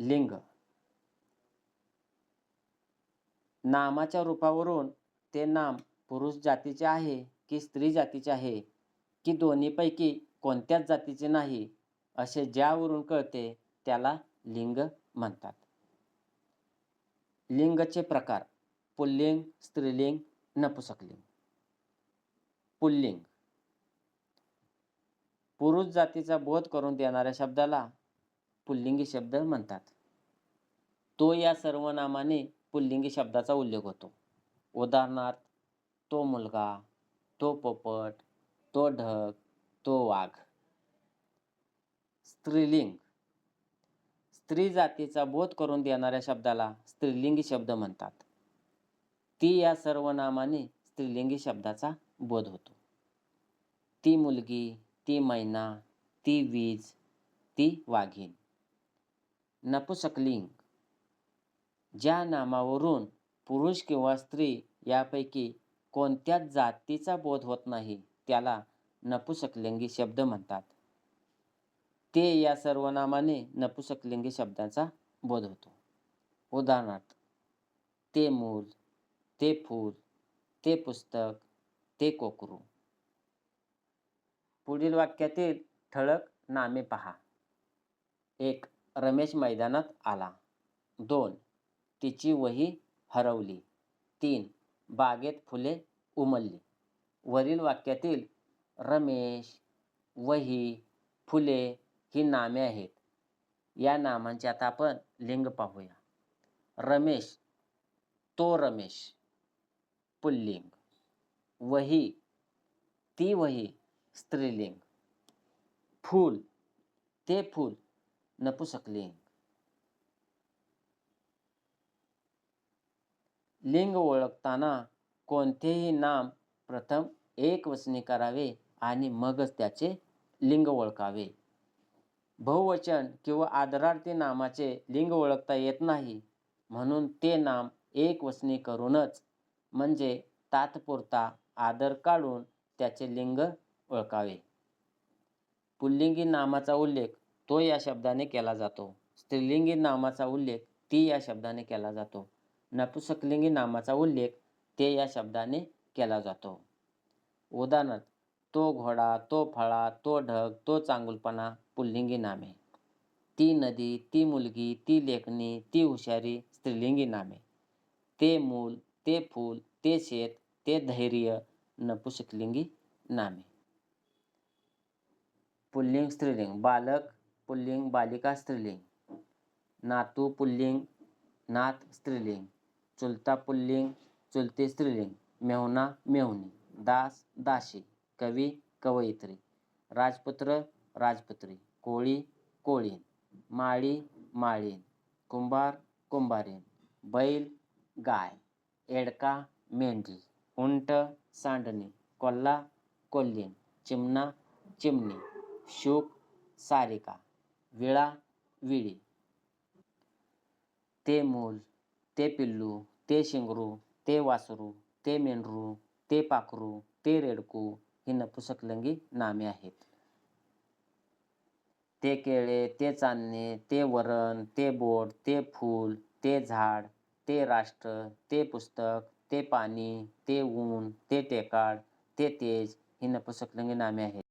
लिंग. नामाच्या रूपावरून ते नाम पुरुष जातीचे आहे की स्त्री जातीचे आहे की दोन्हीपैकी कोणत्याच जातीचे नाही असे ज्यावरून कळते त्याला लिंग म्हणतात. लिंगचे प्रकार पुल्लिंग स्त्रीलिंग नपुसकलिंग. पुल्लिंग. पुरुष जातीचा बोध करून देणाऱ्या शब्दाला पुल्लिंगी शब्द म्हणतात. तो या सर्वनामाने पुल्लिंगी शब्दाचा उल्लेख होतो. उदाहरणार्थ तो मुलगा तो पोपट तो ढग तो वाघ. स्त्रीलिंग. स्त्री जातीचा बोध करून देणाऱ्या शब्दाला स्त्रीलिंगी शब्द म्हणतात. ती या सर्वनामाने स्त्रीलिंगी शब्दाचा बोध होतो. ती मुलगी ती मैना ती वीज ती वाघीण. नपुसकलिंग. ज्या नामावरून पुरुष किंवा स्त्री यापैकी कोणत्याच जातीचा बोध होत नाही त्याला नपुसकलिंगी शब्द म्हणतात. ते या सर्वनामाने नपुसकलिंगी शब्दाचा बोध होतो. उदाहरणार्थ ते मूल ते फूल ते पुस्तक ते कोकरू. पुढील वाक्यातील ठळक नामे पहा. एक रमेश मैदानात आला. दोन तिची वही हरवली. तीन बागेत फुले उमलली. वरील वाक्यातील रमेश वही फुले ही नामे आहेत. या नामांचे आता आपण लिंग पाहूया. रमेश तो रमेश पुल्लिंग. वही ती वही स्त्रीलिंग. फूल ते फूल नपुसकलिंग. लिंग ओळखताना कोणतेही नाम प्रथम एकवचनी करावे आणि मगच त्याचे लिंग ओळखावे. बहुवचन किंवा आदरार्थी नामाचे लिंग ओळखता येत नाही म्हणून ते नाम एकवचनी करूनच म्हणजे तात्पुरता आदर काढून त्याचे लिंग ओळखावे. पुल्लिंगी नामाचा उल्लेख तो या शब्दाने केला जातो. स्त्रीलिंगी नामाचा उल्लेख ती या शब्दाने केला जातो. नपुसकलिंगी नामाचा उल्लेख ते या शब्दाने केला जातो. उदाहरणार्थ तो घोडा तो फळा तो ढग तो चांगुलपणा पुल्लिंगी नामे. ती नदी ती मुलगी ती लेखणी ती हुशारी स्त्रीलिंगी नामे. ते मूल ते फूल ते शेत ते धैर्य नपुसकलिंगी नामे. पुल्लिंग स्त्रीलिंग बालक पुल्लिंग बालिका स्त्रीलिंग। नातू पुल्लिंग, नात स्त्रीलिंग। चुलता पुल्लिंग, चुलती स्त्रीलिंग। मेहुणा मेहुणी दास दासी। कवी कवयित्री। राजपुत्र राजपुत्री। कोळी कोळीण माळी माळीण कुंभार कुंभारीण बैल गाय। एडका मेंढी। उंट सांडणी। कोल्हा कोल्हीण चिमणा चिमणी। शुक सारिका। विळा विळी. ते मूल ते पिल्लू ते शिंगरू ते वासरू ते मेंढरू ते पाखरू ते रेडकू ही नपुसकलिंगी नामे आहेत. ते केळे ते चांदणे ते वरण ते बोट ते फूल ते झाड ते राष्ट्र ते पुस्तक ते पाणी ते ऊन ते टेकाड ते तेज ही नपुसकलिंगी नामे आहेत.